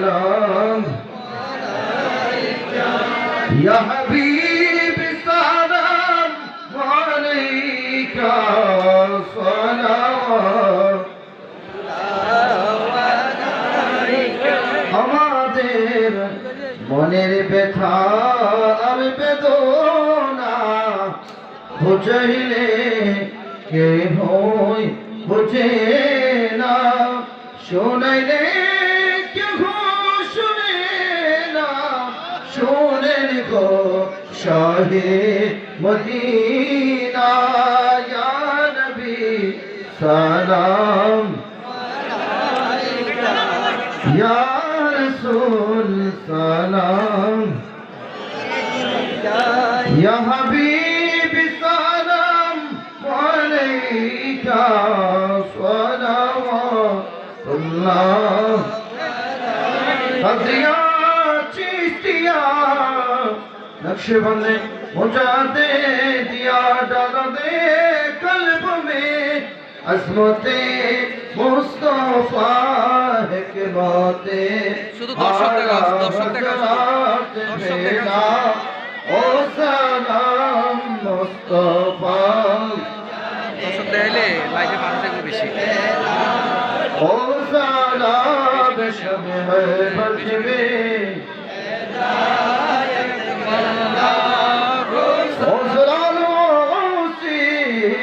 سلام يا حبيبي سلام عليك صلوات আমাদের মনের ব্যথা আর বেদনা বুঝাইলে কে হই বুঝে না শোনাইলে শুনেন গো শহে মদিনা ইয়া নবী। সালাম। ইয়া রাসূল, সালাম। ইয়া হাবিব, সালাম। আলাইকা সালাম। আল্লাহ। नक्शबंद मुझा दे दिया डाल दे कल्ब में अजमते मुस्तफा हिकमते শুধু দর্শক দেখা আছে, দর্শক দেখা আছে, দর্শক দেখা আছে। ও সালাম মুস্তফা দর্শক দেখাইলে লাইফে মানুষ থাকবে বেশি ও সালাম শব বজবে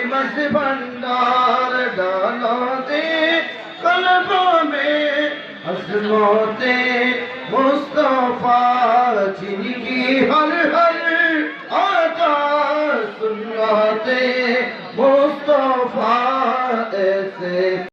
मस भंडार डाला दे कल्बों में हसमोते मुस्तफा जिनकी हर हर आता सुनाते